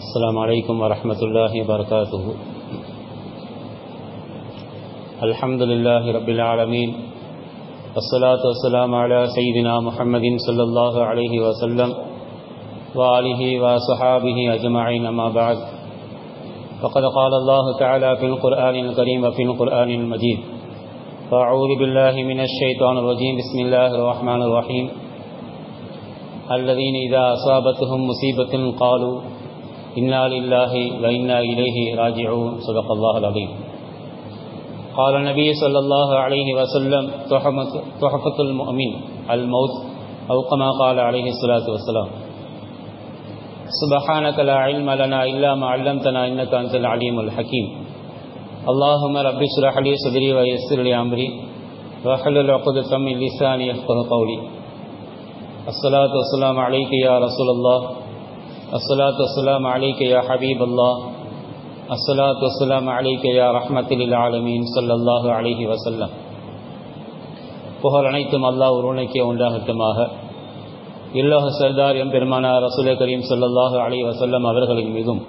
السلام علیکم ورحمۃ اللہ وبرکاتہ الحمد للہ رب العالمین الصلاۃ والسلام علی سیدنا محمد صلی اللہ علیہ وسلم وآلہ وصحابہ اجمعین اما بعد. فقد قال اللہ تعالی فی القرآن الکریم وفی القرآن المجید فاعوذ باللہ من الشیطان الرجیم بسم اللہ الرحمن الرحیم الذين إذا أصابتهم مصيبة قالوا إنا لله وإنا إليه راجعون. صدق الله العظيم. قال النبي صلى الله عليه وسلم تحفة المؤمن، الموت، أو كما قال عليه الصلاة والسلام. سبحانك لا علم لنا إلا ما علمتنا إنك أنت العليم الحكيم. اللهم رب اشرح لي صدري ويسر لي أمري. واحلل عقدة من لساني يفقه قولي. الصلاة والسلام عليك يا رسول الله. الصلاة والسلام عليك يا حبيب الله الصلاة والسلام عليك يا رحمة للعالمين صلى الله عليه وسلم புகழ் அனைத்தும் அல்லாஹ் ஒருவனுக்கே உண்டாகட்டுமாக இல்லோக சர்தார் எம்பெருமானார் ரசூலை கரீம் சொல்லல்லாஹு அலி வசல்லம் அவர்களின் மீதும்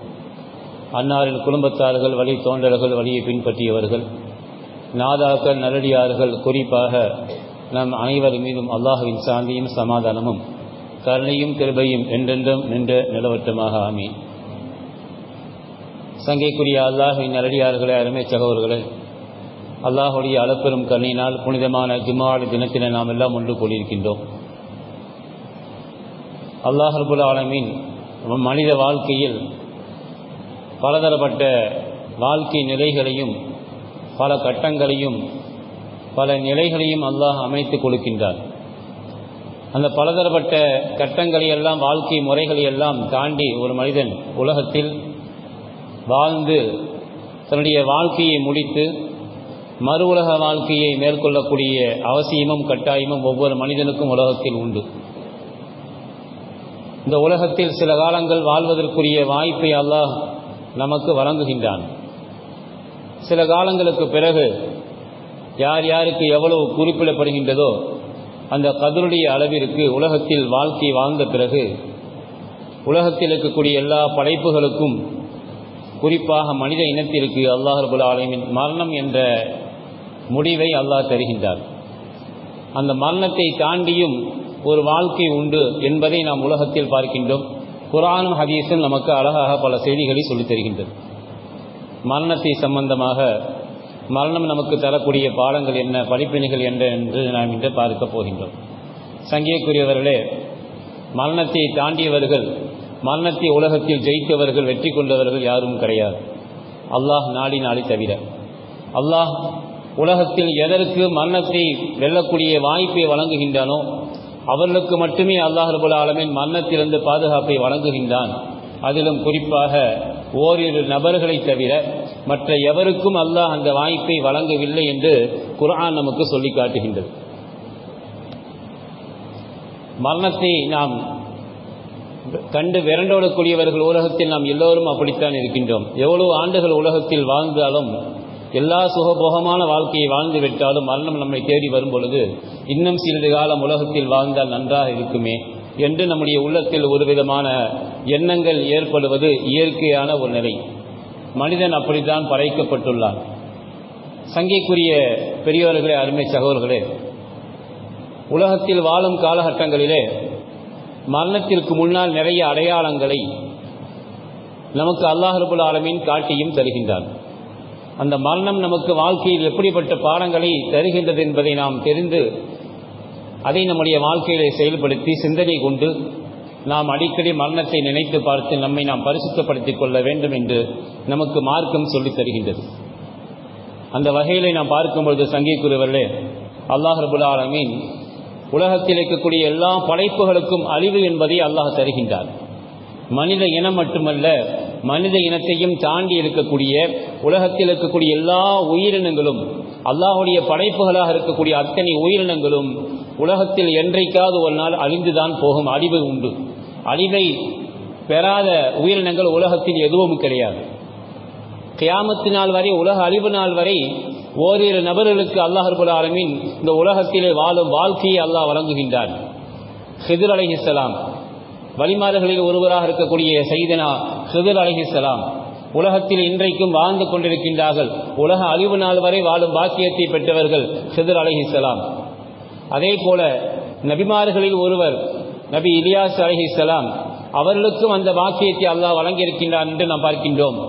அன்னாரின் குடும்பத்தார்கள் வழி தோன்றல்கள் வழியை பின்பற்றியவர்கள் நாதாக்கள் நல்லடியார்கள் குறிப்பாக நம் அனைவர் மீதும் அல்லாஹுவின் சாந்தியும் சமாதானமும் கருணையும் கிருபையும் என்றென்றும் நின்று நிலவட்டமாக ஆமி சங்கைக்குரிய அல்லாஹின் நல்லடியார்களே அருமை சகோதர்களே அல்லாஹுடைய அளப்பெரும் கருணையினால் புனிதமான ஜுமாடு தினத்தினை நாம் எல்லாம் ஒன்று கூடியிருக்கின்றோம். அல்லாஹ் ரபுல் ஆலமின் மனித வாழ்க்கையில் பலதரப்பட்ட வாழ்க்கை நிலைகளையும் பல கட்டங்களையும் பல நிலைகளையும் அல்லாஹ் அமைத்து கொடுக்கின்றார். அந்த பலதரப்பட்ட கட்டங்களை எல்லாம் வாழ்க்கை முறைகளை எல்லாம் தாண்டி ஒரு மனிதன் உலகத்தில் வாழ்ந்து தன்னுடைய வாழ்க்கையை முடித்து மறு உலக வாழ்க்கையை மேற்கொள்ளக்கூடிய அவசியமும் கட்டாயமும் ஒவ்வொரு மனிதனுக்கும் உலகத்தில் உண்டு. இந்த உலகத்தில் சில காலங்கள் வாழ்வதற்குரிய வாய்ப்பை அல்லாஹ் நமக்கு வழங்குகின்றான். சில காலங்களுக்கு பிறகு யார் யாருக்கு எவ்வளவு குறிப்பிடப்படுகின்றதோ அந்த கதருடைய அளவிற்கு உலகத்தில் வாழ்க்கை வாழ்ந்த பிறகு உலகத்தில் இருக்கக்கூடிய எல்லா படைப்புகளுக்கும் குறிப்பாக மனித இனத்திற்கு அல்லாஹர்புல் ஆலமின் மரணம் என்ற முடிவை அல்லாஹ் தருகின்றார். அந்த மரணத்தை தாண்டியும் ஒரு வாழ்க்கை உண்டு என்பதை நாம் உலகத்தில் பார்க்கின்றோம். குரானும் ஹதீஸும் நமக்கு அழகாக பல செய்திகளை சொல்லித் தருகின்றது. மரணத்தை சம்பந்தமாக மரணம் நமக்கு தரக்கூடிய பாடங்கள் என்ன படிப்பினைகள் என்ன என்று நாம் இன்று பார்க்க போகின்றோம். சங்கியக்குரியவர்களே மரணத்தை தாண்டியவர்கள் மரணத்தை உலகத்தில் ஜெயித்தவர்கள் வெற்றி கொண்டவர்கள் யாரும் கிடையாது. அல்லாஹ் நாடி நாளை தவிர. அல்லாஹ் உலகத்தில் எதற்கு மரணத்தை வெல்லக்கூடிய வாய்ப்பை வழங்குகின்றானோ அவர்களுக்கு மட்டுமே அல்லாஹ் ரபுல் ஆலமின் மரணத்திலிருந்து பாதுகாப்பை வழங்குகின்றான். அதிலும் குறிப்பாக ஓரிரு நபர்களை தவிர மற்ற எவருக்கும் அல்லாஹ் அந்த வாய்ப்பை வழங்கவில்லை என்று குரான் நமக்கு சொல்லி காட்டுகின்றது. மரணத்தை நாம் கண்டு விரண்டோடக்கூடியவர்கள் உலகத்தில் நாம் எல்லோரும் அப்படித்தான் இருக்கின்றோம். எவ்வளவு ஆண்டுகள் உலகத்தில் வாழ்ந்தாலும் எல்லா சுகபோகமான வாழ்க்கையை வாழ்ந்து விட்டாலும் மரணம் நம்மை தேடி வரும் பொழுது இன்னும் சிறிது காலம் உலகத்தில் வாழ்ந்தால் நன்றாக இருக்குமே என்று நம்முடைய உள்ளத்தில் ஒரு விதமான எண்ணங்கள் ஏற்படுவது இயற்கையான ஒரு நிலை. மனிதன் அப்படித்தான் படைக்கப்பட்டுள்ளான். சங்கைக்குரிய பெரியவர்களே அருமை சகோதரர்களே உலகத்தில் வாழும் காலகட்டங்களிலே மரணத்திற்கு முன்னால் நிறைய அடையாளங்களை நமக்கு அல்லாஹர்புல் ஆலமீன் காட்டியும் தருகின்றான். அந்த மரணம் நமக்கு வாழ்க்கையில் எப்படிப்பட்ட பாடங்களை தருகின்றது என்பதை நாம் தெரிந்து அதை நம்முடைய வாழ்க்கையிலே செயல்படுத்தி சிந்தனை கொண்டு நாம் அடிக்கடி மரணத்தை நினைத்து பார்த்து நம்மை நாம் பரிசுத்தப்படுத்திக் கொள்ள வேண்டும் என்று நமக்கு மார்க்கம் சொல்லித் தருகின்றது. அந்த வகையிலே நாம் பார்க்கும்பொழுது சங்கிக்குரியவர்களே அல்லாஹ் ரபுல் ஆலமீன் உலகத்தில் இருக்கக்கூடிய எல்லா படைப்புகளுக்கும் அழிவு என்பதை அல்லாஹ் தருகின்றார். மனித இனம் மட்டுமல்ல மனித இனத்தையும் தாண்டி இருக்கக்கூடிய உலகத்தில் இருக்கக்கூடிய எல்லா உயிரினங்களும் அல்லாஹுடைய படைப்புகளாக இருக்கக்கூடிய அத்தனை உயிரினங்களும் உலகத்தில் என்றைக்காவது ஒரு நாள் அழிந்துதான் போகும் அழிவு உண்டு. அழிவை பெறாத உயிரினங்கள் உலகத்தில் எதுவும் கிடையாது. கியாமத்து நாள் வரை உலக அழிவு நாள் வரை ஓரிரு நபர்களுக்கு அல்லாஹ் ரபுல் இந்த உலகத்திலே வாழும் வாழ்க்கையை அல்லாஹ் வழங்குகின்றான். ஹிதர் அலைஹிஸ்ஸலாம் வழிமாறுகளில் ஒருவராக இருக்கக்கூடிய சைதனா ஹிதர் அலிஹிஸ்லாம் உலகத்தில் இன்றைக்கும் வாழ்ந்து கொண்டிருக்கின்றார்கள். உலக அழிவு நாள் வரை வாழும் பாக்கியத்தை பெற்றவர்கள் ஹிதர் அலிஹிஸ்லாம் அதே போல நபிமார்களில் ஒருவர் நபி இலியாஸ் அலிஹிஸ்லாம் அவர்களுக்கும் அந்த வாக்கியத்தை அல்லாஹ் வழங்கியிருக்கின்றார் என்று நாம் பார்க்கின்றோம்.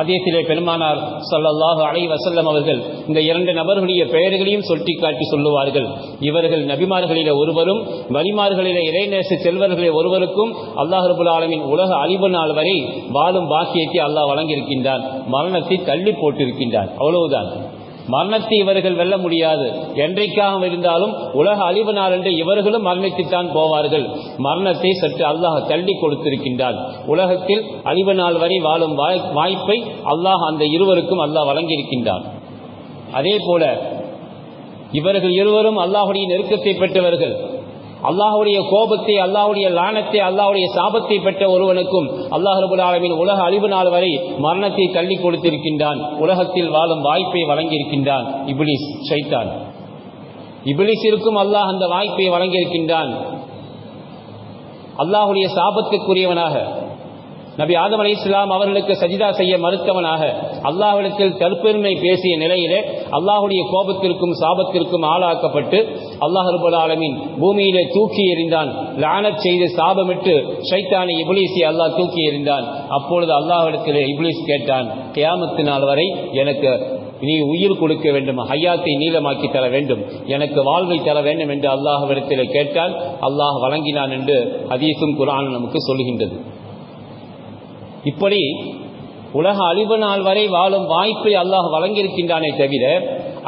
அதேசிலே பெருமானார் சல்லல்லாஹு அலை வசல்லம் அவர்கள் இந்த இரண்டு நபர்களுடைய பெயர்களையும் சுட்டி காட்டி சொல்லுவார்கள். இவர்கள் நபிமார்களில ஒருவரும் வலிமார்களிலே இறைநேச செல்வர்களில் ஒருவருக்கும் அல்லாஹ் ரபுல் ஆலமின் உலக அழிவு நாள் வரை வாழும் பாக்கியத்தை அல்லாஹ் வழங்கியிருக்கின்றான். மரணத்தை தள்ளி போட்டிருக்கின்றான். அவ்வளவுதான். மரணத்தை இவர்கள் வெல்ல முடியாது. என்றைக்காக இருந்தாலும் உலக அழிவு நாள் என்று இவர்களும் மரணித்துத்தான் போவார்கள். மரணத்தை சற்று அல்லாஹ் தள்ளி கொடுத்திருக்கின்றான். உலகத்தில் அழிவு நாள் வரை வாழும் வாய்ப்பை அல்லாஹ் அந்த இருவருக்கும் அல்லாஹ் வழங்கியிருக்கின்றான். அதே போல இவர்கள் இருவரும் அல்லாஹுடைய நெருக்கத்தை பெற்றவர்கள். அல்லாஹுடைய கோபத்தை அல்லாஹுடைய லானத்தை அல்லாஹுடைய சாபத்தை பெற்ற ஒருவனுக்கும் அல்லாஹபுல் ஆலமின் உலக அழிவு நாள் வரை மரணத்தை தள்ளி கொடுத்திருக்கின்றான். உலகத்தில் வாழும் வாய்ப்பை வழங்கியிருக்கின்றான். இபிலிஸ் சைத்தான் இபிலிஸிற்கும் அல்லாஹ் அந்த வாய்ப்பை வழங்கியிருக்கின்றான். அல்லாஹுடைய சாபத்துக்குரியவனாக நபி ஆதம் அலி இஸ்லாம் அவர்களுக்கு சஜிதா செய்ய மறுத்தவனாக அல்லாஹிடத்தில் தற்பெருமை பேசிய நிலையிலே அல்லாஹுடைய கோபத்திற்கும் சாபத்திற்கும் ஆளாக்கப்பட்டு அல்லாஹ் ரபுல் ஆலமின் பூமியிலே தூக்கி எறிந்தான். லானத் செய்து சாபமிட்டு ஷைத்தானி இப்ளீஸை அல்லாஹ் தூக்கி எறிந்தான். அப்பொழுது அல்லாஹிடத்தில் இப்ளீஸ் கேட்டான் கியாமத்து நாள் வரை எனக்கு நீ உயிர் கொடுக்க வேண்டும் ஹையாத்தை நீளமாக்கி தர வேண்டும். எனக்கு வாழ்வை தர வேண்டும் என்று அல்லாஹ்விடத்தில் கேட்டால் அல்லாஹ் வழங்கினான் என்று அதீசும் குரான் நமக்கு சொல்கின்றது. இப்படி உலக அழிவு நாள் வரை வாழும் வாய்ப்பை அல்லாஹ் வழங்கியிருக்கின்றானே தவிர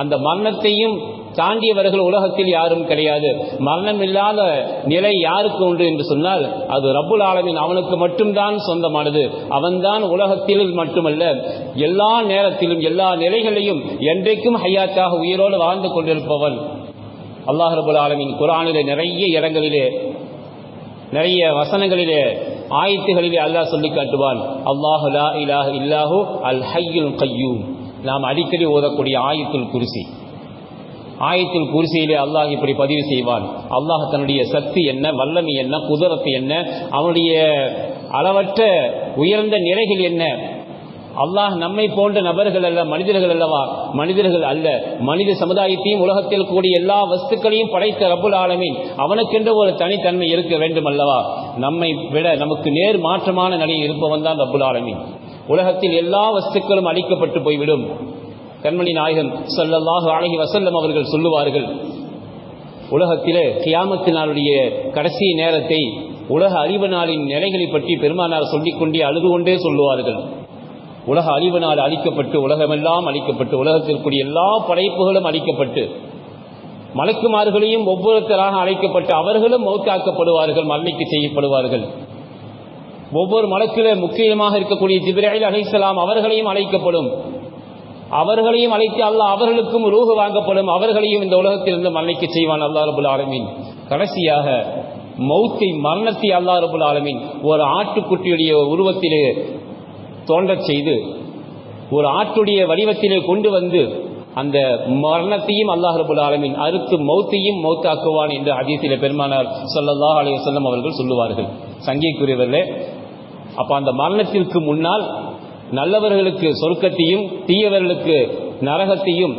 அந்த மரணத்தையும் தாண்டியவர்கள் உலகத்தில் யாரும் கிடையாது. மரணம் இல்லாத நிலை யாருக்கு உண்டு என்று சொன்னால் அது ரப்புல் ஆலமின் அவனுக்கு மட்டும்தான் சொந்தமானது. அவன்தான் உலகத்தில் மட்டுமல்ல எல்லா நேரத்திலும் எல்லா நிலைகளையும் என்றைக்கும் ஹையாத்தாக உயிரோடு வாழ்ந்து கொண்டிருப்பவன். அல்லாஹ் ரபுல் ஆலமின் குரானிலே நிறைய இடங்களிலே நிறைய வசனங்களிலே ஆயத்துகளிலே அல்லாஹ் சொல்லி காட்டுவான். அல்லாஹு இல்லாஹு அல் ஹையுல் கையூம். நாம் அடிக்கடி ஓதக்கூடிய ஆயத்துல் குருசி. ஆயத்தில் குருசியிலே அல்லாஹ் இப்படி பதிவு செய்வான். அல்லாஹ் தன்னுடைய சக்தி என்ன வல்லமை என்ன குதிரத்து என்ன அவனுடைய அளவற்ற உயர்ந்த நிலைகள் என்ன. அல்லாஹ் நம்மை போன்ற நபர்கள் அல்ல மனிதர்கள் அல்லவா? மனிதர்கள் அல்ல. மனித சமுதாயத்தையும் உலகத்தில் கூடிய எல்லா வஸ்துக்களையும் படைத்த ரபுல் ஆலமீன். அவனுக்கென்று ஒரு தனித்தன்மை இருக்க வேண்டும் அல்லவா? நம்மை விட நமக்கு நேர் மாற்றமான நிலையில் இருப்பவன் தான் ரபுல் ஆலமீன். உலகத்தில் எல்லா வஸ்துக்களும் அழிக்கப்பட்டு போய்விடும். கண்மணி நாயகன் சொல்லல்லாஹு அழகி வசல்லம் அவர்கள் சொல்லுவார்கள் உலகத்திலே கியாமத்தினாருடைய கடைசி நேரத்தை உலக அறிவு நாளின் நிலைகளை பற்றி பெருமானார் சொல்லிக்கொண்டே அழுது கொண்டே சொல்லுவார்கள். உலக அறிவு நாள் அழிக்கப்பட்டு உலகமெல்லாம் அழிக்கப்பட்டு உலகத்திற்குரிய எல்லா படைப்புகளும் அழிக்கப்பட்டு மலக்குமார்களையும் ஒவ்வொருத்தராக அழைக்கப்பட்டு அவர்களும் மௌத்தாக்கப்படுவார்கள் மரணிக்கு செய்யப்படுவார்கள். ஒவ்வொரு மலக்கில முக்கியமாக இருக்கக்கூடிய ஜிப்ராயில் அலிசலாம் அவர்களையும் அழைக்கப்படும். அவர்களையும் அழைத்து அல்ல அவர்களுக்கும் ரூகு வாங்கப்படும். அவர்களையும் இந்த உலகத்திலிருந்து மன்னிக்க செய்வான் அல்லா ரபுல் ஆலமீன். கடைசியாக மௌத்தை மரணத்தை அல்லா ரபுல் ஆலமீன் ஒரு ஆட்டுக்குட்டியுடைய உருவத்திலே தோன்றச் செய்து ஒரு ஆட்டுடைய வடிவத்திலே கொண்டு வந்து அந்த மரணத்தையும் அல்லாஹ் ரபுல் ஆலமின் அறுத்து மௌத்தையும் மௌத்தாக்குவான் என்று அதிசயில பெருமானார் சொல்லல்லாஹ் அலைய சொல்லம் அவர்கள் சொல்லுவார்கள். சங்கீக்குரியவர்களே அப்போ அந்த மரணத்திற்கு முன்னால் நல்லவர்களுக்கு சொர்க்கத்தையும் தீயவர்களுக்கு நரகத்தையும்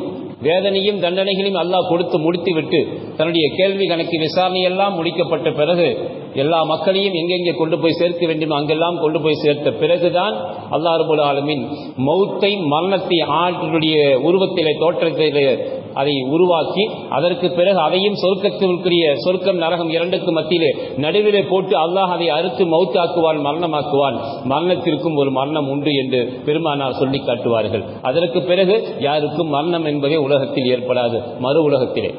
வேதனையும் தண்டனைகளையும் அல்லாஹ் கொடுத்து முடித்துவிட்டு தன்னுடைய கேள்வி கணக்கு விசாரணையெல்லாம் முடிக்கப்பட்ட பிறகு எல்லா மக்களையும் எங்கெங்கே கொண்டு போய் சேர்க்க வேண்டுமோ அங்கெல்லாம் கொண்டு போய் சேர்த்த பிறகுதான் அல்லா ரபுல் ஆலமின் மௌத்தை மரணத்தை ஆற்றினுடைய உருவத்திலே தோற்றத்திலே அதை உருவாக்கி அதற்கு பிறகு அதையும் சொர்க்கத்திற்குரிய சொர்க்கம் நரகம் இரண்டுக்கு மத்தியிலே நடுவிலே போட்டு அல்லாஹ் அதை அறுத்து மௌத்தாக்குவான் மரணமாக்குவான். மரணத்திற்கும் ஒரு மரணம் உண்டு என்று பெருமானார் சொல்லி காட்டுவார்கள். அதற்கு பிறகு யாருக்கும் மரணம் என்பதே உலகத்தில் ஏற்படாது மறு உலகத்திலே.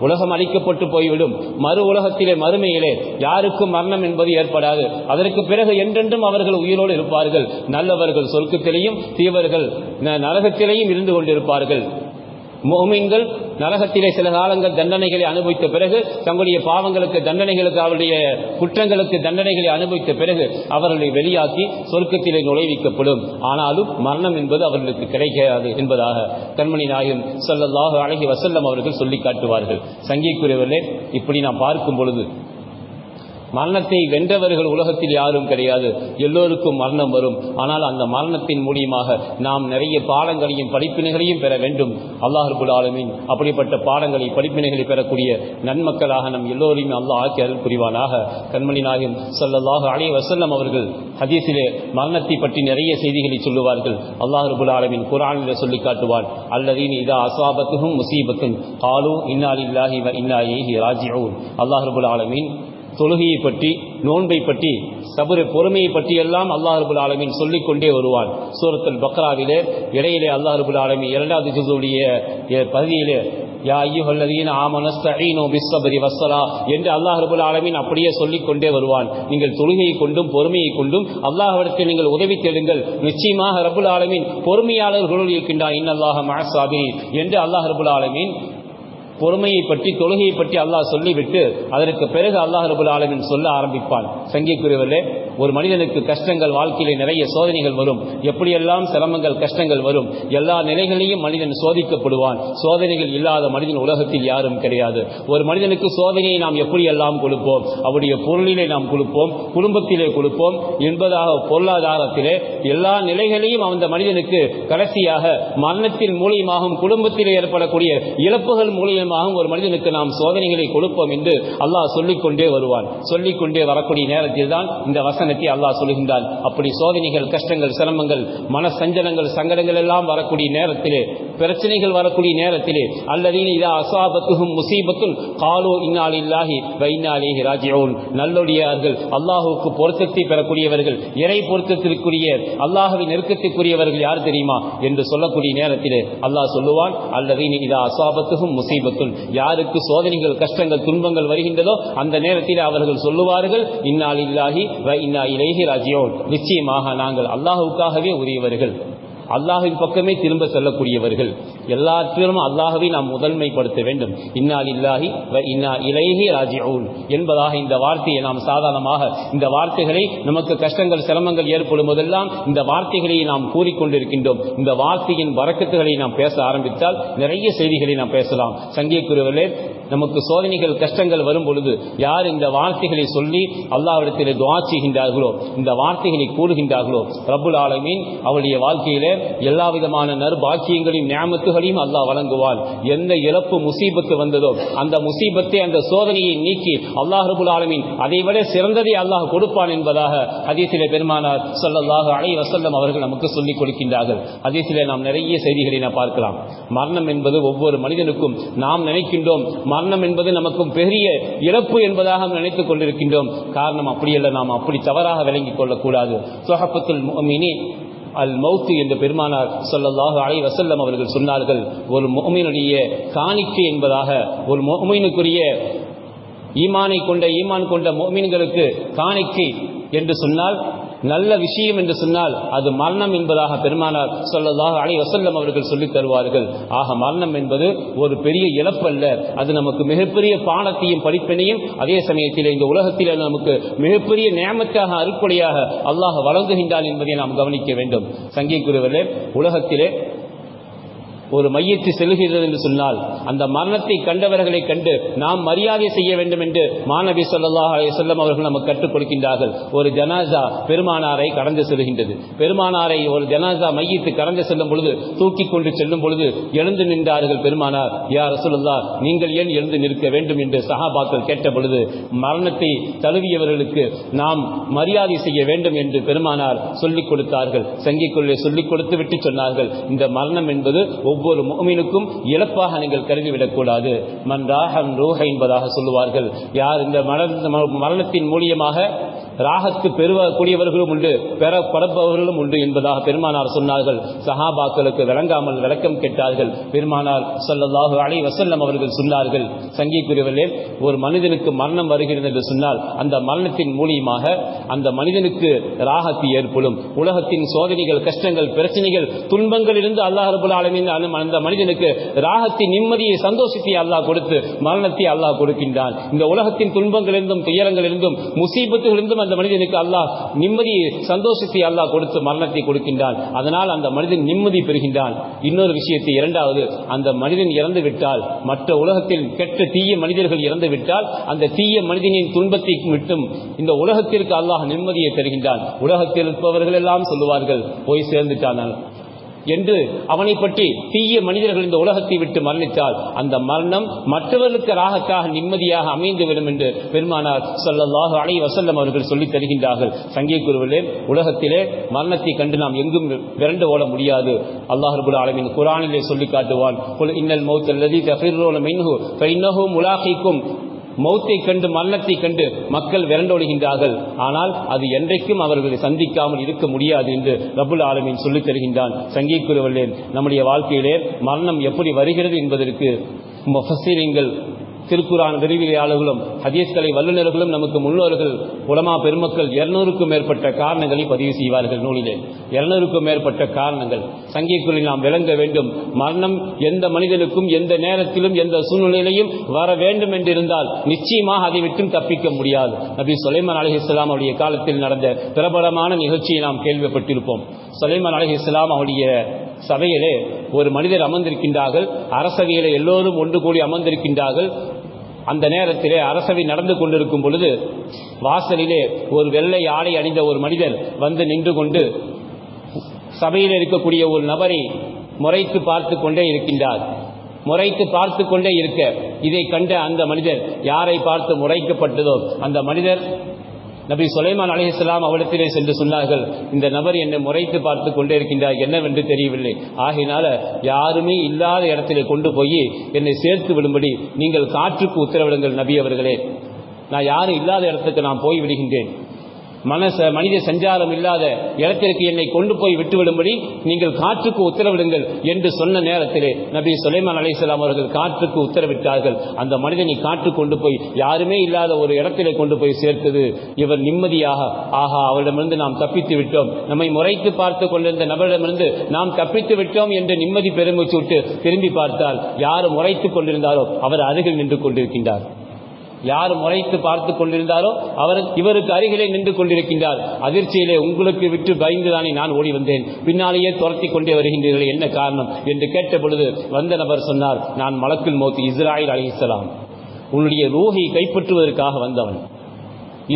உலகம் அழிக்கப்பட்டு போய்விடும். மறு உலகத்திலே மறுமையிலே யாருக்கும் மரணம் என்பது ஏற்படாது. அதற்கு பிறகு என்றென்றும் அவர்கள் உயிரோடு இருப்பார்கள். நல்லவர்கள் சொர்க்கத்திலேயும் தீவர்கள் நரகத்திலேயும் இருந்து கொண்டிருப்பார்கள். மோமீன்கள் நரகத்திலே சில காலங்கள் தண்டனைகளை அனுபவித்த பிறகு தங்களுடைய பாவங்களுக்கு தண்டனைகளுக்கு அவருடைய குற்றங்களுக்கு தண்டனைகளை அனுபவித்த பிறகு அவர்களை வெளியாக்கி சொர்க்கத்திலே நுழைவிக்கப்படும். ஆனாலும் மரணம் என்பது அவர்களுக்கு கிடைக்காது என்பதாக கண்மணி நாயகம் சொல்லல்லாக அழகி வசல்லம் அவர்கள் சொல்லி காட்டுவார்கள். சங்கிக்குரியவர்களே இப்படி நாம் பார்க்கும் பொழுது மரணத்தை வென்றவர்கள் உலகத்தில் யாரும் கிடையாது. எல்லோருக்கும் மரணம் வரும். ஆனால் அந்த மரணத்தின் மூலியமாக நாம் நிறைய பாடங்களையும் படிப்பினைகளையும் பெற வேண்டும். அல்லாஹர்புல் ஆலமின் அப்படிப்பட்ட பாடங்களை படிப்பினைகளை பெறக்கூடிய நன்மக்களாக நம் எல்லோரையும் அல்லாஹ் ஆக்கி அருள் புரிவானாக. கண்மணி நாயகம் ஸல்லல்லாஹு அலைஹி வசல்லம் அவர்கள் ஹதீஸிலே மரணத்தை பற்றி நிறைய செய்திகளை சொல்லுவார்கள். அல்லாஹர்புல் ஆலமின் குரானிலே சொல்லி காட்டுவான் அல்லதீன் இதா அசாபத்துகும் முசீபத்தும் காலு இன்னாலில்லாஹி லில்லாஹி வ அல்லாஹர்புல் ஆலமின் ஆலமீன் தொழுகையை பற்றி நோன்பை பற்றி சபுர பொறுமையை பற்றி எல்லாம் அல்லாஹ் ரபுல் ஆலமீன் சொல்லிக் கொண்டே வருவான். சூரத்தில் பக்ராவிலே இடையிலே அல்லாஹ் ரபுல் ஆலமீன் இரண்டாவது ஜிசுடைய பகுதியிலே யா ஐயுஹல்லதீன ஆமனஸ்தஈனு பிஸ்ஸப்ரி வஸ்ஸலா என்று அல்லாஹ் ரபுல் ஆலமீன் அப்படியே சொல்லிக் கொண்டே வருவான். நீங்கள் தொழுகையை கொண்டும் பொறுமையை கொண்டும் அல்லாஹ்விடத்தில் நீங்கள் உதவி தேடுங்கள். நிச்சயமாக ரபுல் ஆலமின் பொறுமையாளர்களுள் இருக்கின்றான். இன்னல்லாஹ மஅஸ்ஸாபி என்று அல்லாஹ் ரபுல் ஆலமீன் பொறுமையை பற்றி தொழுகையை பற்றி அல்லாஹ் சொல்லிவிட்டு அதற்கு பிறகு அல்லாஹ் ரபுல் ஆலமின் சொல்ல ஆரம்பிப்பான். சங்கிக்குரியவர்களே ஒரு மனிதனுக்கு கஷ்டங்கள் வாழ்க்கையிலே நிறைய சோதனைகள் வரும். எப்படியெல்லாம் சிரமங்கள் கஷ்டங்கள் வரும்? எல்லா நிலைகளையும் மனிதன் சோதிக்கப்படுவான். சோதனைகள் இல்லாத மனிதன் உலகத்தில் யாரும் கிடையாது. ஒரு மனிதனுக்கு சோதனையை நாம் எப்படியெல்லாம் கொடுப்போம்? அவருடைய பொருளிலே நாம் கொடுப்போம் குடும்பத்திலே கொடுப்போம். என்பதாக பொருளாதாரத்திலே எல்லா நிலைகளையும் அந்த மனிதனுக்கு கடைசியாக மரணத்தின் மூலியமாகவும் குடும்பத்திலே ஏற்படக்கூடிய இழப்புகள் மூலியமாகவும் ஒரு மனிதனுக்கு நாம் சோதனைகளை கொடுப்போம் என்று அல்லாஹ் சொல்லிக்கொண்டே வருவான். சொல்லிக்கொண்டே வரக்கூடிய நேரத்தில் தான் இந்த வசனத்தை அல்லாஹ் சொல்கின்றான். அப்படி சோதனைகள் கஷ்டங்கள் சிரமங்கள் மன சஞ்சலங்கள் சங்கடங்கள் எல்லாம் வரக்கூடிய நேரத்தில் பிரச்சனைகள் வரக்கூடிய நேரத்திலே அல்லதீன இதா அசாபத்துகும் முசீபத்தும் காலோ இன்னாலில்லாஹி வைநாளிஹி ராஜியோன் நல்லொடியார்கள் அல்லாஹுக்கு பொருத்தத்தை பெறக்கூடியவர்கள் இறை பொருத்தத்திற்குரிய அல்லாஹுவின் நெருக்கத்திற்குரியவர்கள் யார் தெரியுமா? என்று சொல்லக்கூடிய நேரத்திலே அல்லாஹ் சொல்லுவான் அல்லதீன இதா அசாபத்துகும் முசீபத்தும் யாருக்கு சோதனைகள் கஷ்டங்கள் துன்பங்கள் வருகின்றதோ அந்த நேரத்தில் அவர்கள் சொல்லுவார்கள் இன்னாலில்லாஹி வ இன்னா இலைஹி ராஜியோன் நிச்சயமாக நாங்கள் அல்லாஹுக்காகவே உரியவர்கள். அல்லாஹின் பக்கமே திரும்ப செல்லக்கூடியவர்கள். எல்லாத்திலும் அல்லாஹவை நாம் முதன்மைப்படுத்த வேண்டும். இன்னால் இல்லாஹி இன்னா இலைஹி ராஜிஊன் என்பதாக இந்த வார்த்தையை நாம் சாதாரணமாக இந்த வார்த்தைகளை நமக்கு கஷ்டங்கள் சிரமங்கள் ஏற்படும் போதெல்லாம் இந்த வார்த்தைகளை நாம் கூறிக்கொண்டிருக்கின்றோம். இந்த வார்த்தையின் வரக்கத்துகளை நாம் பேச ஆரம்பித்தால் நிறைய செய்திகளை நாம் பேசலாம். சங்கியக்குரியவர்களே நமக்கு சோதனைகள் கஷ்டங்கள் வரும் பொழுது யார் இந்த வார்த்தைகளை சொல்லி அல்லாவிடத்தில் துவா செய்கின்றார்களோ இந்த வார்த்தைகளை கூறுகின்றார்களோ பிரபுல் ஆலமீன் அவருடைய வாழ்க்கையிலே எல்லா விதமான நற்பாக்கியங்களையும் ஞாபகங்களையும் அல்லாஹ் வழங்குவான். எந்த இழப்பு முசீபத்து வந்ததோ அந்த முசீபத்தை அந்த சோதனையை நீக்கி அல்லாஹ் ரபுல் ஆலமீன் அதை விட சிறந்ததை அல்லாஹ் கொடுப்பான் என்பதாக ஹதீஸிலே பெருமானார் ஸல்லல்லாஹு அலை வசல்லம் அவர்கள் நமக்கு சொல்லிக் கொடுக்கின்றார்கள். ஹதீஸிலே நாம் நிறைய செய்திகளை நாம் பார்க்கலாம். மரணம் என்பது ஒவ்வொரு மனிதனுக்கும் நாம் நினைக்கின்றோம். மரணம் என்பது நமக்கு பெரிய இழப்பு என்பதாக நினைத்துக் கொண்டிருக்கின்றோம். காரணம் அப்படியல்ல நாம் அப்படி தவறாக விளங்கிக் கொள்ளக்கூடாது. சுஹபத்துல் மீனி அல் மௌத்து என்று பெருமானார் சொல்லல்லாஹு அலை வசல்லம் அவர்கள் சொன்னார்கள் ஒரு முகமீனுடைய காணிக்கை என்பதாக ஒரு முகமீனுக்குரிய ஈமானை கொண்ட ஈமான் கொண்ட மோமின்களுக்கு காணிக்கை என்று சொன்னால் நல்ல விஷயம் என்று சொன்னால் அது மரணம் என்பதாக பெருமானார் சொல்லதாக அலை வசல்லம் அவர்கள் சொல்லித் தருவார்கள். ஆக மரணம் என்பது ஒரு பெரிய இழப்பல்ல. அது நமக்கு மிகப்பெரிய பானத்தையும் படிப்பினையும் அதே சமயத்தில் இந்த உலகத்தில் நமக்கு மிகப்பெரிய நேமத்தாக அறுப்படையாக அல்லாஹ் வழங்குகின்றான் என்பதை நாம் கவனிக்க வேண்டும். சங்கிக்குரியவர்களே உலகத்திலே ஒரு மையத்து செல்கிறது என்று சொன்னால் அந்த மரணத்தை கண்டவர்களை கண்டு நாம் மரியாதை செய்ய வேண்டும் என்று மாணவி சொல்லல்லாஹ் செல்லம் அவர்கள் நமக்கு கற்றுக் கொடுக்கின்றார்கள். ஒரு ஜனாசா பெருமானாரை கடந்து செல்கின்றது. பெருமானாரை ஒரு ஜனாசா மையத்து கடந்து செல்லும் பொழுது தூக்கி கொண்டு செல்லும் பொழுது எழுந்து நின்றார்கள் பெருமானார். யார் ரசூலுல்லா நீங்கள் ஏன் எழுந்து நிற்க வேண்டும்? என்று சஹாபாக்கள் கேட்ட பொழுது மரணத்தை தழுவியவர்களுக்கு நாம் மரியாதை செய்ய வேண்டும் என்று பெருமானார் சொல்லிக் கொடுத்தார்கள். சங்கிக்குள்ளே சொல்லிக் கொடுத்து விட்டு சொன்னார்கள். இந்த மரணம் என்பது ஒவ்வொரு ஒவ்வொரு முகமினுக்கும் இழப்பாக நீங்கள் கருதிவிடக்கூடாது. மன் ராகன் ரூஹ என்பதாக சொல்லுவார்கள். யார் இந்த மரணத்தின் மூலியமாக ராகத்து பெறுவக்கூடியவர்களும் உண்டு பெற பெறப்படப்பவர்களும் உண்டு என்பதாக பெருமானார் சொன்னார்கள். சஹாபாக்களுக்கு விளங்காமல் விளக்கம் கேட்டார்கள். பெருமானார் சொல்லல்லாஹு அலை வசல்லம் அவர்கள் சொன்னார்கள் சங்கிக்குரியவர்களே ஒரு மனிதனுக்கு மரணம் வருகிறது என்று சொன்னால் அந்த மரணத்தின் மூலியமாக அந்த மனிதனுக்கு ராகத்து ஏற்படும். உலகத்தின் சோதனைகள் கஷ்டங்கள் பிரச்சனைகள் துன்பங்களிலிருந்து அல்லாஹ் ரபுல் ஆலமின் அந்த மனிதனுக்கு ராகத்தை நிம்மதியை சந்தோஷத்தை அல்லாஹ் கொடுத்து மரணத்தை அல்லாஹ் கொடுக்கின்றான். இந்த உலகத்தின் துன்பங்களிலிருந்தும் துயரங்களிலிருந்தும் முசீபத்துகளிலிருந்தும் அந்த மனிதனுக்கு அல்லாஹ் நிம்மதியை சந்தோஷத்தை அல்லாஹ் கொடுத்து மரணத்தை கொடுக்கின்றான். அதனால் அந்த மனிதன் நிம்மதி பெறுகின்றான். இன்னொரு விஷயத்தை இரண்டாவது அந்த மனிதன் இறந்து விட்டால் மற்ற உலகத்தில் கெட்ட தீய மனிதர்கள் இறந்து விட்டால் அந்த தீய மனிதனின் துன்பத்தை விட்டும் இந்த உலகத்திற்கு அல்லாஹ் நிம்மதியை தருகின்றான். உலகத்தில் இருப்பவர்கள் எல்லாம் சொல்லுவார்கள் போய் சேர்ந்துட்டானால் என்று அவனை பற்றி தீய மனிதர்கள் இந்த உலகத்தை விட்டு மரணித்தால் அந்த மரணம் மற்றவர்களுக்கு ராகத்தாக நிம்மதியாக அமைந்துவிடும் என்று பெருமானார் சொல்லல்லாஹு அலை வசல்லம் அவர்கள் சொல்லித் தருகின்றார்கள். சங்கீ குருவிலே உலகத்திலே மரணத்தை கண்டு நாம் எங்கும் விரண்டு ஓட முடியாது. அல்லாஹர்புல் ஆலமின் குரானிலே சொல்லி காட்டுவான். இன்னல் மௌத் அல்லதி மின்ஹு ஃபஇன்னஹு மௌத்தை கண்டு மரணத்தை கண்டு மக்கள் விரண்டோடுகின்றார்கள் ஆனால் அது என்றைக்கும் அவர்களை சந்திக்காமல் இருக்க முடியாது என்று ரபுல் ஆலமீன் சொல்லித் தருகின்றான். சங்கீத் நம்முடைய வாழ்க்கையிலே மரணம் எப்படி வருகிறது என்பதற்கு முஃபஸீரீன்கள் திருக்குரான் விரிவிலையாளர்களும் ஹதீஸ்களை வல்லுநர்களும் நமக்கு முன்னோர்கள் உலமா பெருமக்கள் இருநூறுக்கும் மேற்பட்ட காரணங்களை பதிவு செய்வார்கள் நூலிலே. இருநூறுக்கும் மேற்பட்ட காரணங்கள். சங்கீக்குள்ளில் நாம் விளங்க வேண்டும். மரணம் எந்த மனிதனுக்கும் எந்த நேரத்திலும் எந்த சூழ்நிலையிலையும் வர வேண்டும் என்றிருந்தால் நிச்சயமாக அதை விட்டும் தப்பிக்க முடியாது. நபி சுலைமான் அலிஹிஸ்லாம் அவருடைய காலத்தில் நடந்த பிரபலமான நிகழ்ச்சியை நாம் கேள்விப்பட்டிருப்போம். சுலைமான் அலிஹிஸ்லாம் அவருடைய சபையிலே ஒரு மனிதர் அமர்ந்திருக்கின்றார்கள். அரசவையிலே எல்லோரும் ஒன்று கூடி அமர்ந்திருக்கின்றார்கள். அந்த நேரத்திலே அரசவை நடந்து கொண்டிருக்கும் பொழுது வாசலிலே ஒரு வெள்ளை ஆடை அணிந்த ஒரு மனிதர் வந்து நின்று கொண்டு சபையில் இருக்கக்கூடிய ஒரு நபரை முறைத்து பார்த்து கொண்டே இருக்கின்றார். முறைத்து பார்த்து கொண்டே இருக்க இதை கண்ட அந்த மனிதர் யாரை பார்த்து முறைக்கப்பட்டதோ அந்த மனிதர் நபி சுலைமான் அலிஹிஸ்லாம் அவளத்திலே சென்று சொன்னார்கள் இந்த நபர் என்னை முறைத்து பார்த்து கொண்டே இருக்கின்றார் என்னவென்று தெரியவில்லை. ஆகினால யாருமே இல்லாத இடத்திலே கொண்டு போய் என்னை சேர்த்து விடும்படி நீங்கள் காற்றுக்கு உத்தரவிடுங்கள் நபி அவர்களே. நான் யாரும் இல்லாத இடத்துக்கு நான் போய் விடுகின்றேன். மனச மனித சஞ்சாரம் இல்லாத இடத்திற்கு என்னை கொண்டு போய் விட்டுவிடும்படி நீங்கள் காற்றுக்கு உத்தரவிடுங்கள் என்று சொன்ன நேரத்திலே நபி சுலைமான் அலிசலாம் அவர்கள் காற்றுக்கு உத்தரவிட்டார்கள். அந்த மனிதனை காற்று கொண்டு போய் யாருமே இல்லாத ஒரு இடத்திலே கொண்டு போய் சேர்த்தது. இவர் நிம்மதியாக ஆஹா அவரிடமிருந்து நாம் தப்பித்து விட்டோம். நம்மை முறைத்து பார்த்து கொண்டிருந்த நபரிடமிருந்து நாம் தப்பித்து விட்டோம் என்று நிம்மதி பெருமை விட்டு திரும்பி பார்த்தால் யார் முறைத்துக் கொண்டிருந்தாரோ அவர் அருகில் நின்று கொண்டிருக்கின்றார். யார் முறைத்து பார்த்து கொண்டிருந்தாரோ அவர் இவருக்கு அருகிலே நின்று கொண்டிருக்கின்றார். அதிர்ச்சியிலே உங்களுக்கு விட்டு பயந்துதானே நான் ஓடி வந்தேன். பின்னாலேயே துரத்தி கொண்டே வருகின்றீர்கள் என்ன காரணம்? என்று கேட்ட பொழுது வந்த நபர் சொன்னார் நான் மலக்கில் மோத்து இஸ்ராயில் அலிஹலாம் உன்னுடைய ரூஹை கைப்பற்றுவதற்காக வந்தவன்.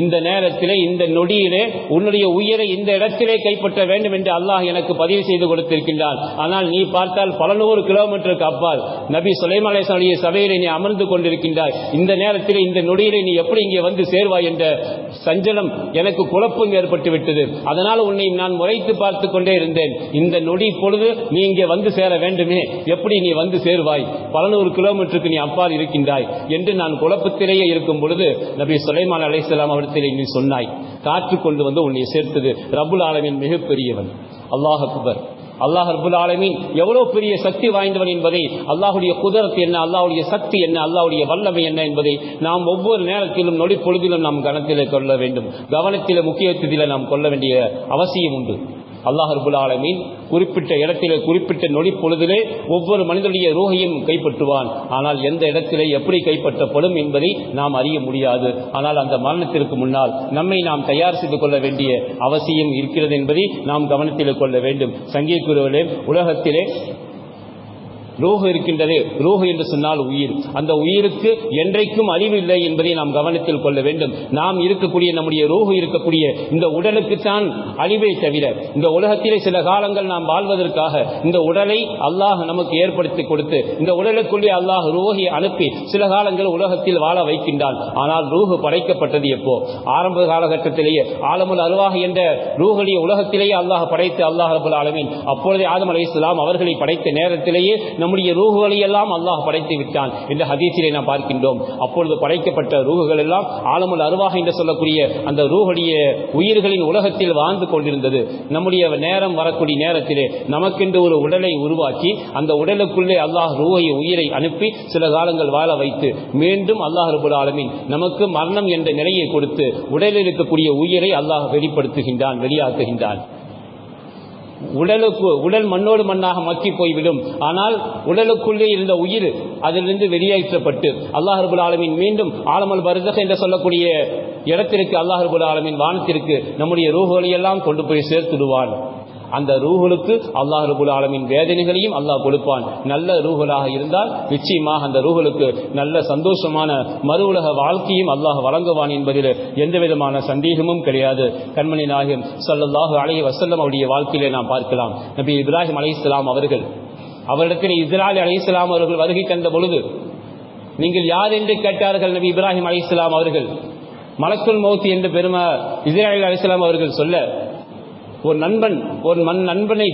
இந்த நேரத்திலே இந்த நொடியிலே உன்னுடைய உயிரை இந்த இடத்திலே கைப்பற்ற வேண்டும் என்று அல்லாஹ் எனக்கு பதிவு செய்து கொடுத்திருக்கின்றான். ஆனால் நீ பார்த்தால் பல நூறு கிலோமீட்டருக்கு அப்பால். நபி சுலைம் அலேசனுடைய சபையிலே நீ அமர்ந்து கொண்டிருக்கின்றாய். இந்த நேரத்திலே இந்த நொடியிலே நீ எப்படி இங்கே வந்து சேர்வாய் என்ற சஞ்சலம் எனக்கு குழப்பம் ஏற்பட்டு விட்டது. அதனால் உன்னை நான் முறைத்து பார்த்து கொண்டே இருந்தேன். இந்த நொடி பொழுது நீ இங்கே வந்து சேர வேண்டுமே. எப்படி நீ வந்து சேருவாய்? பல நூறு கிலோமீட்டருக்கு நீ அப்பால் இருக்கின்றாய். என்று நான் குழப்பத்திலேயே இருக்கும் பொழுது நபி சுலைமான் அலைசலாம் அவரிடத்தில் நீ சொன்னாய் காற்று கொண்டு வந்து உன்னை சேர்த்தது ரபுல் ஆலமின் மிகப்பெரியவன். அல்லாஹ் அக்பர். அல்லாஹ் அபுல் ஆலமின் எவ்வளவு பெரிய சக்தி வாய்ந்தவன் என்பதை அல்லாஹுடைய குதிரத்து என்ன அல்லாஹுடைய சக்தி என்ன அல்லாஹுடைய வல்லமை என்ன என்பதை நாம் ஒவ்வொரு நேரத்திலும் நொடி பொழுதிலும் நாம் கவனத்திலே கொள்ள வேண்டும். கவனத்தில் முக்கியத்துவத்தில் நாம் கொள்ள வேண்டிய அவசியம் உண்டு. அல்லாஹர்புல் ஆலமீன் குறிப்பிட்ட இடத்திலே குறிப்பிட்ட நொடி பொழுதிலே ஒவ்வொரு மனிதனுடைய ரூகையும் கைப்பற்றுவான். ஆனால் எந்த இடத்திலே எப்படி கைப்பற்றப்படும் என்பதை நாம் அறிய முடியாது. ஆனால் அந்த மரணத்திற்கு முன்னால் நம்மை நாம் தயார் செய்து கொள்ள வேண்டிய அவசியம் இருக்கிறது என்பதை நாம் கவனத்தில் கொள்ள வேண்டும். சங்கீக்குருவிலே உலகத்திலே ரூஹு இருக்கின்றது. ரூஹு என்று சொன்னால் உயிர். அந்த உயிருக்கு என்றைக்கும் அழிவு இல்லை என்பதை நாம் கவனத்தில் கொள்ள வேண்டும். நாம் இருக்கக்கூடிய நம்முடைய ரூஹு இருக்கக்கூடிய இந்த உடலுக்குத்தான் அழிவை தவிர இந்த உலகத்திலே சில காலங்கள் நாம் வாழ்வதற்காக இந்த உடலை அல்லாஹ் நமக்கு ஏற்படுத்தி கொடுத்து இந்த உடலுக்குள்ளே அல்லாஹ் ரூஹை அனுப்பி சில காலங்கள் உலகத்தில் வாழ வைக்கின்றான். ஆனால் ரூஹு படைக்கப்பட்டது எப்போ? ஆரம்ப காலகட்டத்திலேயே ஆலமுல் அருவாக என்ற ரூஹலிய உலகத்திலேயே அல்லாஹ் படைத்து அல்லாஹ் அபுல் ஆலமின் அப்பொழுதே ஆதம் அலி இஸ்லாம் அவர்களை படைத்த நேரத்திலேயே நம்முடைய ரூகுகளை எல்லாம் அல்லாஹ் படைத்து விட்டான் என்ற ஹதீசிலே நாம் பார்க்கின்றோம். அப்பொழுது படைக்கப்பட்ட ரூகுகள் எல்லாம் ஆலமுல் அருவாக என்று சொல்லக்கூடிய அந்த ரூகுடைய உயிர்களின் உலகத்தில் வாழ்ந்து கொண்டிருந்தது. நம்முடைய நேரம் வரக்கூடிய நேரத்திலே நமக்கென்று ஒரு உடலை உருவாக்கி அந்த உடலுக்குள்ளே அல்லாஹ் ரூகை உயிரை அனுப்பி சில காலங்கள் வாழ வைத்து மீண்டும் அல்லாஹ் ரபுல் ஆலமின் நமக்கு மரணம் என்ற நிலையை கொடுத்து உடலில் இருக்கக்கூடிய உயிரை அல்லாஹ் வெளிப்படுத்துகின்றான் வெளியாக்குகின்றான். உடலுக்கு உடல் மண்ணோடு மண்ணாக மக்கி போய்விடும். ஆனால் உடலுக்குள்ளே இருந்த உயிர் அதிலிருந்து வெளியேற்றப்பட்டு அல்லாஹர்புல் ஆலமின் மீண்டும் ஆலமல் பருதக் என்று சொல்லக்கூடிய இடத்திற்கு அல்லாஹர்புல் ஆலமின் வானத்திற்கு நம்முடைய ரூஹுகளை கொண்டு போய் சேர்த்துடுவான். அந்த ரூகுலுக்கு அல்லாஹ் ரபுல் ஆலமின் வேதனைகளையும் அல்லாஹ் கொடுப்பான். நல்ல ரூஹலாக இருந்தால் நிச்சயமாக அந்த ரூஹலுக்கு நல்ல சந்தோஷமான மறு உலக வாழ்க்கையும் அல்லாஹ் வழங்குவான் என்பதில் எந்த விதமான சந்தேகமும் கிடையாது. கண்மணி நாயகம் ஸல்லல்லாஹு அலைஹி வசல்லம் அவருடைய வாழ்க்கையிலே நாம் பார்க்கலாம். நபி இப்ராஹிம் அலைஹிஸ்ஸலாம் அவர்கள் அவரிடத்தில் இஸ்ராயல் இஸ்லாம் அவர்கள் வருகை தந்த பொழுது நீங்கள் யார் என்று கேட்டார்கள் நபி இப்ராஹிம் அலைஹிஸ்ஸலாம் அவர்கள்? மலக்குல் மௌத்தி என்று பெருமா இஸ்ராயல் அலிஸ்லாம் அவர்கள் சொல்ல ஒரு நண்பன் ஒரு மண் நண்பனை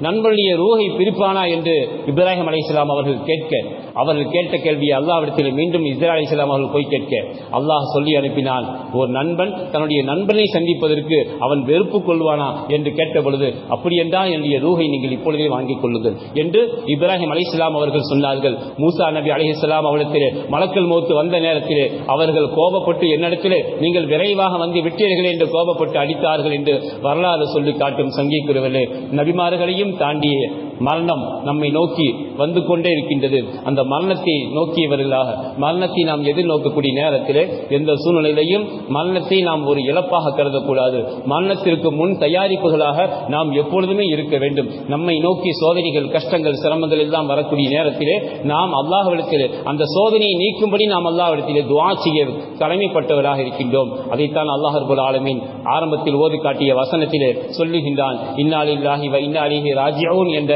நண்பனுடைய ரூகை பிரிப்பானா என்று இப்ராஹிம் அலைஹிஸ்ஸலாம் அவர்கள் கேட்க அவர்கள் கேட்ட கேள்வியை அல்லாவிடத்தில் மீண்டும் இஸ்ரா அலைஹிஸ்ஸலாம் அவர்கள் போய் கேட்க. அல்லாஹ் சொல்லி அனுப்பினான் ஒரு நண்பன் தன்னுடைய நண்பனை சந்திப்பதற்கு அவன் வெறுப்பு கொள்வானா? என்று கேட்ட பொழுது அப்படி என்றால் என்னுடைய ரூகை நீங்கள் இப்பொழுதே வாங்கிக் கொள்ளுங்கள். என்று இப்ராஹிம் அலைஹிஸ்ஸலாம் அவர்கள் சொன்னார்கள். மூசா நபி அலைஹிஸ்ஸலாம் அவரிடத்திலே மலக்கல் மோத்து வந்த நேரத்திலே அவர்கள் கோபப்பட்டு என்னிடத்திலே நீங்கள் விரைவாக வந்து விட்டீர்கள் என்று கோபப்பட்டு அடித்தார்கள் என்று வரலாறு சொல்லி காட்டும் சங்கிக்குறவர்களே நபிமார்களையும் தாண்டிய மரணம் நம்மை நோக்கி வந்து கொண்டே இருக்கின்றது. அந்த மரணத்தை நோக்கியவர்களாக மரணத்தை நாம் எதிர்நோக்கக்கூடிய நேரத்திலே எந்த சூழ்நிலையிலையும் மரணத்தை நாம் ஒரு இழப்பாக கருதக்கூடாது. மரணத்திற்கு முன் தயாரிப்புகளாக நாம் எப்பொழுதுமே இருக்க வேண்டும். நம்மை நோக்கி சோதனைகள் கஷ்டங்கள் சிரமங்கள் எல்லாம் வரக்கூடிய நேரத்திலே நாம் அல்லாஹ்விடத்திலே அந்த சோதனையை நீக்கும்படி நாம் அல்லாஹ்விடத்திலே துவா செய்ய கடமைப்பட்டவராக இருக்கின்றோம். அதைத்தான் அல்லாஹ் ஆலமின் ஆரம்பத்தில் ஓதி காட்டிய வசனத்திலே சொல்லுகின்றான். இன்னாலில்லாஹி வ இன்னாலிஹி ராஜிஊன் என்ற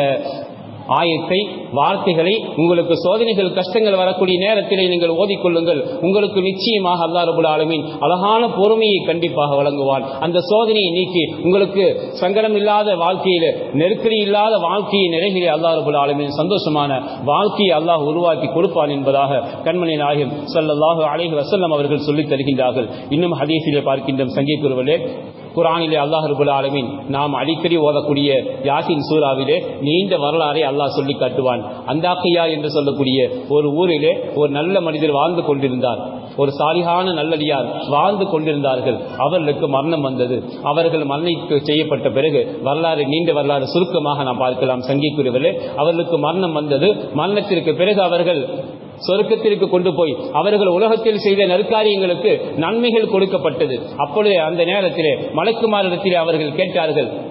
ஆயத்தை வார்த்தைகளை உங்களுக்கு சோதனைகள் கஷ்டங்கள் வரக்கூடிய நேரத்திலே நீங்கள் ஓதிக்கொள்ளுங்கள். உங்களுக்கு நிச்சயமாக அல்லா ரபுல் ஆலமீன் அழகான பொறுமையை கண்டிப்பாக வழங்குவான். அந்த சோதனையை நீக்கி உங்களுக்கு சங்கடம் இல்லாத வாழ்க்கையில நெருக்கடி இல்லாத வாழ்க்கையை நிறைகளை அல்லா ரபுல் ஆலமீன் சந்தோஷமான வாழ்க்கையை அல்லாஹ் உருவாக்கி கொடுப்பான் என்பதாக கண்மணி நாயகம் சல்லாஹு அலைஹி வசல்லம் அவர்கள் சொல்லித் தருகின்றார்கள். இன்னும் ஹதீஸிலே பார்க்கின்றோம் சங்கீக்குருவலே குரானிலே அல்லாஹ் ரபுல் ஆலமின் நாம் அடிக்கடி ஓதக்கூடிய யாசின் சூராவிலே நீண்ட வரலாறை அல்லாஹ் சொல்லி காட்டுவான். அந்தாக்கையா என்று சொல்லக்கூடிய ஒரு ஊரிலே ஒரு நல்ல மனிதர் வாழ்ந்து கொண்டிருந்தார். ஒரு சாலிகான நல்லடியார் வாழ்ந்து கொண்டிருந்தார்கள். அவர்களுக்கு மரணம் வந்தது. அவர்கள் மரணிக்கு செய்யப்பட்ட பிறகு வரலாறு நீண்ட வரலாறு சுருக்கமாக நாம் பார்க்கலாம். சங்கிக்குரியவர்களே அவர்களுக்கு மரணம் வந்தது. மரணத்திற்கு பிறகு அவர்கள் சொர்க்கத்திற்கு கொண்டு போய் அவர்கள் உலகத்தில் செய்த நற்காரியங்களுக்கு நன்மைகள் கொடுக்கப்பட்டது. அப்பொழுது அந்த நேரத்திலே மலக்குமாரிடத்திலே அவர்கள் கேட்டார்கள்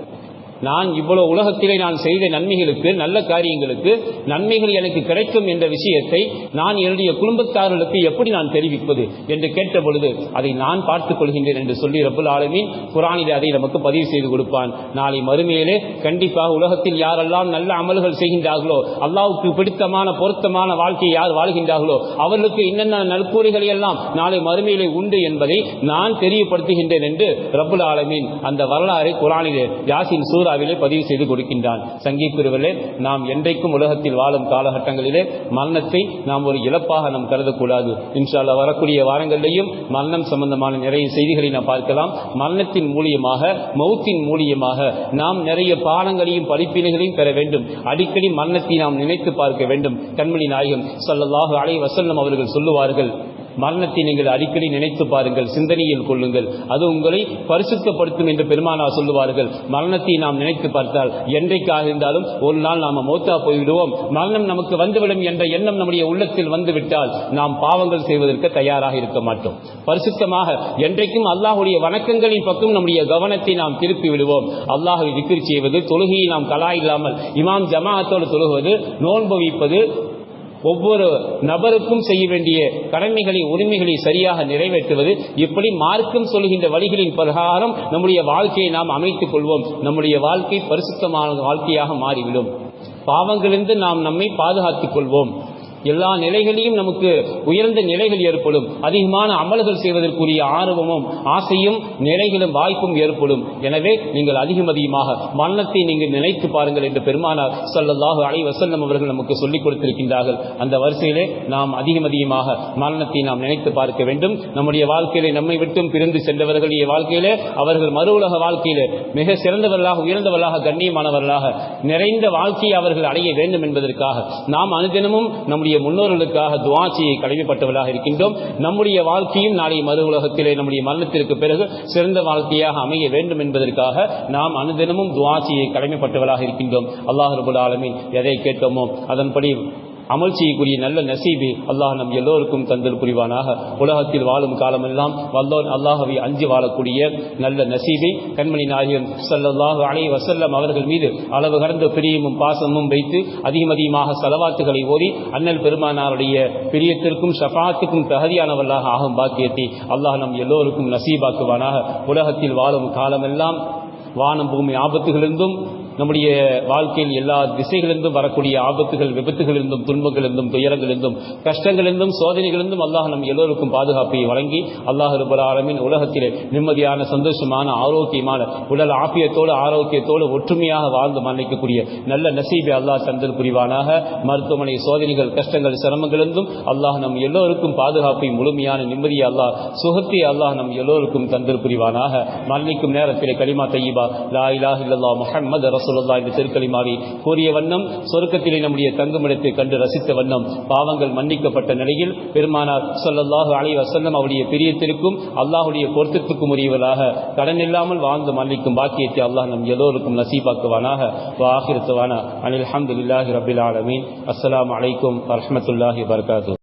நான் இவ்வளவு உலகத்திலே நான் செய்த நன்மைகளுக்கு நல்ல காரியங்களுக்கு நன்மைகள் எனக்கு கிடைக்கும் என்ற விஷயத்தை நான் என்னுடைய குடும்பத்தார்களுக்கு எப்படி நான் தெரிவிப்பது என்று கேட்ட பொழுது அதை நான் பார்த்துக் கொள்கின்றேன் என்று சொல்லி ரபுல் ஆலமீன் குரானிலே அதை நமக்கு பதிவு செய்து கொடுப்பான். நாளை மறுமையிலே கண்டிப்பாக உலகத்தில் யாரெல்லாம் நல்ல அமல்கள் செய்கின்றார்களோ அல்லாவுக்கு பிடித்தமான பொருத்தமான வாழ்க்கையை யார் வாழ்கின்றார்களோ அவர்களுக்கு என்னென்ன நற்கூறுகளை எல்லாம் நாளை மறுமையிலே உண்டு என்பதை நான் தெரியப்படுத்துகின்றேன் என்று ரபுல் ஆலமீன் அந்த வரலாறு குரானிலே யாசின் சூர் சூறாவிலே பதிவு செய்து கொடுக்கின்றான். சங்கீக்குருவிலே நாம் என்றைக்கும் உலகத்தில் வாழும் காலகட்டங்களிலே மரணத்தை நாம் ஒரு இழப்பாக நாம் கருதக்கூடாது. இன்ஷால்ல வரக்கூடிய வாரங்களிலேயும் மரணம் சம்பந்தமான நிறைய செய்திகளை நாம் பார்க்கலாம். மரணத்தின் மூலியமாக மௌத்தின் மூலியமாக நாம் நிறைய பாடங்களையும் படிப்பினைகளையும் பெற வேண்டும். அடிக்கடி மரணத்தை நாம் நினைத்து பார்க்க வேண்டும். கண்மணி நாயகம் ஸல்லல்லாஹு அலை வசல்லம் அவர்கள் சொல்லுவார்கள் மரணத்தை நீங்கள் அடிக்கடி நினைத்து பாருங்கள் சிந்தனையில் கொள்ளுங்கள். அது உங்களை பரிசுத்தப்படுத்தும் என்று பெருமானா சொல்லுவார்கள். மரணத்தை நாம் நினைத்து பார்த்தால் என்றைக்காக இருந்தாலும் ஒரு நாள் நாம மோத்தா போய்விடுவோம். மரணம் நமக்கு வந்துவிடும் என்ற எண்ணம் நம்முடைய உள்ளத்தில் வந்துவிட்டால் நாம் பாவங்கள் செய்வதற்கு தயாராக இருக்க மாட்டோம். பரிசுத்தமாக என்றைக்கும் அல்லாஹுடைய வணக்கங்களின் பக்கம் நம்முடைய கவனத்தை நாம் திருப்பி விடுவோம். அல்லாஹை விக்கிரி செய்வது தொழுகையை நாம் கலா இல்லாமல் இமாம் ஜமாஅத்தோடு தொழுகுவது நோன்பு வைப்பது ஒவ்வொரு நபருக்கும் செய்ய வேண்டிய கடமைகளை உரிமைகளை சரியாக நிறைவேற்றுவது இப்படி மார்க்கம் சொல்கின்ற வழிகளின் பிரகாரம் நம்முடைய வாழ்க்கையை நாம் அமைத்துக் கொள்வோம். நம்முடைய வாழ்க்கை பரிசுத்தமான வாழ்க்கையாக மாறிவிடும். பாவங்களிலிருந்து நாம் நம்மை பாதுகாத்துக் கொள்வோம். எல்லா நிலைகளையும் நமக்கு உயர்ந்த நிலைகள் ஏற்படும். அதிகமான அமல்கள் செய்வதற்குரிய ஆர்வமும் ஆசையும் நிலைகளும் வாய்ப்பும் ஏற்படும். எனவே நீங்கள் அதிகம் அதிகமாக மரணத்தை நீங்கள் நினைத்து பாருங்கள் என்று பெருமானார் ஸல்லல்லாஹு அலை வஸல்லம் அவர்கள் நமக்கு சொல்லிக் கொடுத்திருக்கின்றார்கள். அந்த வரிசையிலே நாம் அதிகம் அதிகமாக மரணத்தை நாம் நினைத்து பார்க்க வேண்டும். நம்முடைய வாழ்க்கையிலே நம்மை விட்டும் பிரிந்து சென்றவர்களுடைய வாழ்க்கையிலே அவர்கள் மறு உலக வாழ்க்கையிலே மிக சிறந்தவர்களாக உயர்ந்தவர்களாக கண்ணியமானவர்களாக நிறைந்த வாழ்க்கையை அவர்கள் அடைய வேண்டும் என்பதற்காக நாம் அனுதினமும் நம்முடைய நம்முடைய முன்னோர்களுக்காக துவா செய்ய கடமைப்பட்டவர்களாக இருக்கின்றோம். நம்முடைய வாழ்க்கையும் நாளை மறு உலகத்திலே நம்முடைய மரணத்திற்கு பிறகு சிறந்த வாழ்க்கையாக அமைய வேண்டும் என்பதற்காக நாம் அனுதினமும் துவா செய்ய கடமைப்பட்டவர்களாக இருக்கின்றோம். அல்லாஹ் ரபுல் ஆலமின் எதை கேட்டோமோ அதன்படி அமல் செய்யக்கூடிய நல்ல நசீபை அல்லாஹ் நம் எல்லோருக்கும் தந்தல் புரிவானாக. உலகத்தில் வாழும் காலமெல்லாம் வல்லோன் அல்லாஹவை அஞ்சு வாழக்கூடிய நல்ல நசீபை கண்மணி நாயகன் சல்லாஹு அலை வசல்லம் அவர்கள் மீது அளவு கடந்த பிரியமும் பாசமும் வைத்து அதிகம் அதிகமாக செலவாத்துகளை ஓதி அண்ணல் பெருமானாருடைய பிரியத்திற்கும் ஷஃபாத்துக்கும் தகுதியானவர்களாக ஆகும் பாக்கியத்தை அல்லாஹ் நம் எல்லோருக்கும் நசீபாக்குவானாக. உலகத்தில் வாழும் காலமெல்லாம் வானம் பூமி ஆபத்துகளிலிருந்தும் நம்முடைய வாழ்க்கையில் எல்லா திசைகளிலிருந்தும் வரக்கூடிய ஆபத்துகள் விபத்துகளிலிருந்தும் துன்பங்களிலிருந்தும் துயரங்களிலிருந்தும் கஷ்டங்களிலிருந்தும் சோதனைகளிலிருந்தும் அல்லாஹ் நம் எல்லோருக்கும் பாதுகாப்பை வழங்கி அல்லாஹ் ரபுல் உலகத்திலே நிம்மதியான சந்தோஷமான ஆரோக்கியமான உடல் ஆப்பியத்தோடு ஆரோக்கியத்தோடு ஒற்றுமையாக வாழ்ந்து மன்னிக்கக்கூடிய நல்ல நசீபை அல்லாஹ் தந்தல் புரிவானாக. மருத்துவமனை சோதனைகள் கஷ்டங்கள் சிரமங்களிலிருந்தும் அல்லாஹ் நம் எல்லோருக்கும் பாதுகாப்பை முழுமையான நிம்மதியை அல்லாஹ் சுகத்தை அல்லாஹ் நம் எல்லோருக்கும் தந்தல் புரிவானாக. மன்னிக்கும் நேரத்திலே கலிமா தையீபா லா இலாஹ இல்லல்லா முஹம்மது ரசூலுல்லா என்று திருக்கலிமாவி கூறிய வண்ணம் சொருக்கத்திலே நம்முடைய தங்குமிடத்தை கண்டு ரசித்த வண்ணம் பாவங்கள் மன்னிக்கப்பட்ட நிலையில் பெருமானார் சொல்லல்லாஹு அலி வஸல்லம் அவருடைய பிரியத்திற்கும் அல்லாஹுடைய பொருத்தத்துக்கும் உரியவராக கடன் இல்லாமல் வாழ்ந்து மன்னிக்கும் பாக்கியத்தை அல்லாஹ் நம் எல்லோருக்கும் நசீபாக்குவானாக. வாகிருத்துவானா அனில் அல்ஹம்துலில்லாஹி ரபில் ஆலமீன். அஸ்லாம் அலைக்கும் வரமத்துல்லாஹி வபரகாத்துஹு.